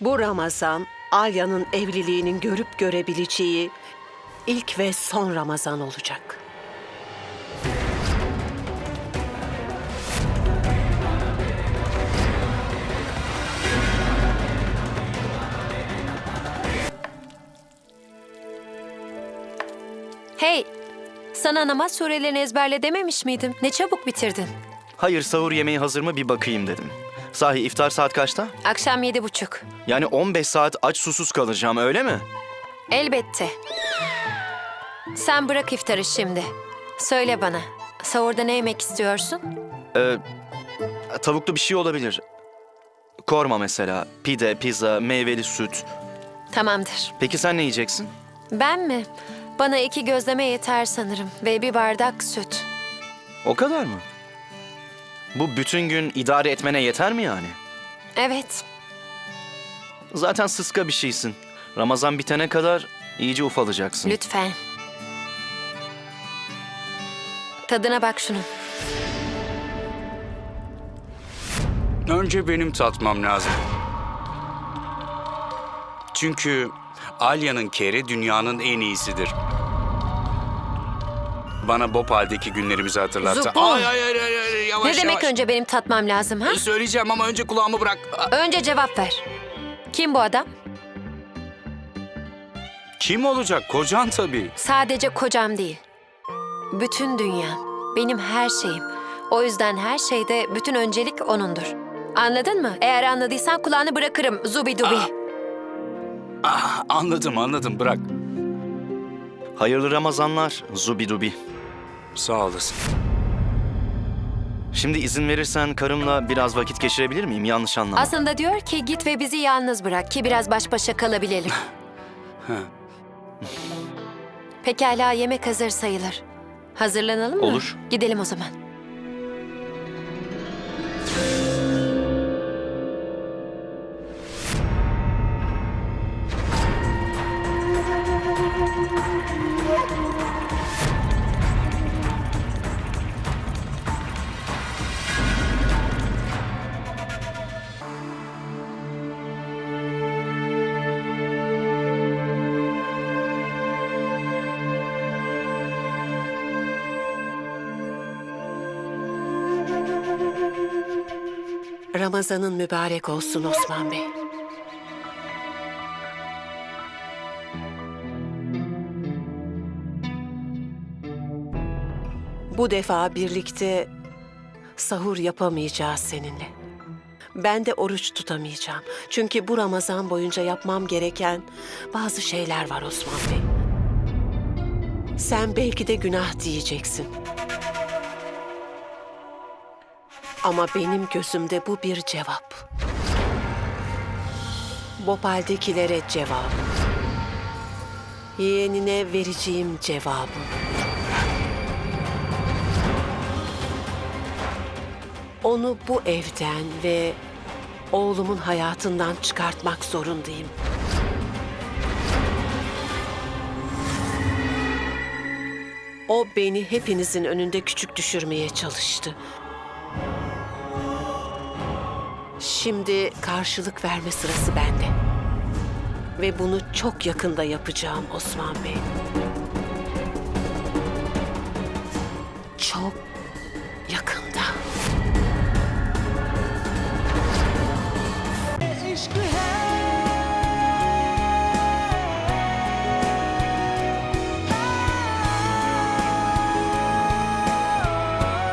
Bu Ramazan, Alya'nın evliliğinin görüp görebileceği ilk ve son Ramazan olacak. Hey, sana namaz surelerini ezberle dememiş miydim? Ne çabuk bitirdin. Hayır sahur yemeği hazır mı bir bakayım dedim. Sahi iftar saat kaçta? Akşam yedi buçuk. Yani 15 saat aç susuz kalacağım öyle mi? Elbette. Sen bırak iftarı şimdi. Söyle bana, sahurda ne yemek istiyorsun? Ee, tavuklu bir şey olabilir. Korma mesela, pide, pizza, meyveli süt. Tamamdır. Peki sen ne yiyeceksin? Ben mi? Bana iki gözleme yeter sanırım ve bir bardak süt. O kadar mı? Bu bütün gün idare etmene yeter mi yani? Evet, Zaten sıska bir şeysin. Ramazan bitene kadar iyice ufalayacaksın. lütfen. Tadına bak şunun. Önce benim tatmam lazım. Çünkü Alya'nın keri dünyanın en iyisidir. Bana Bhopal'deki günlerimizi hatırlattı. Zubu! Ay ay ay ay, ay yavaş Ne demek yavaş. önce benim tatmam lazım ha? Söyleyeceğim ama önce kulağımı bırak. Aa, Önce cevap ver. Kim bu adam? Kim olacak? Kocan tabii. Sadece kocam değil. Bütün dünyam, benim her şeyim. O yüzden her şeyde bütün öncelik onundur. Anladın mı? Eğer anladıysan kulağını bırakırım Zubi Dubi. Ah, anladım anladım bırak. Hayırlı Ramazanlar Zubidubi. Sağ olasın. Şimdi izin verirsen karımla biraz vakit geçirebilir miyim? Yanlış anlama. Aslında diyor ki git ve bizi yalnız bırak ki biraz baş başa kalabilelim. Pekala yemek hazır sayılır. Hazırlanalım mı? Olur. Gidelim o zaman. Ramazanın mübarek olsun Osman Bey. Bu defa birlikte sahur yapamayacağız seninle. Ben de oruç tutamayacağım. Çünkü bu Ramazan boyunca yapmam gereken bazı şeyler var Osman Bey. Sen belki de günah diyeceksin. Ama benim gözümde bu bir cevap. Bopal'dekilere cevap. Yeğenine vereceğim cevabı. Onu bu evden ve oğlumun hayatından çıkartmak zorundayım. O beni hepinizin önünde küçük düşürmeye çalıştı. Şimdi karşılık verme sırası bende. Ve bunu çok yakında yapacağım Osman Bey. Çok yakında.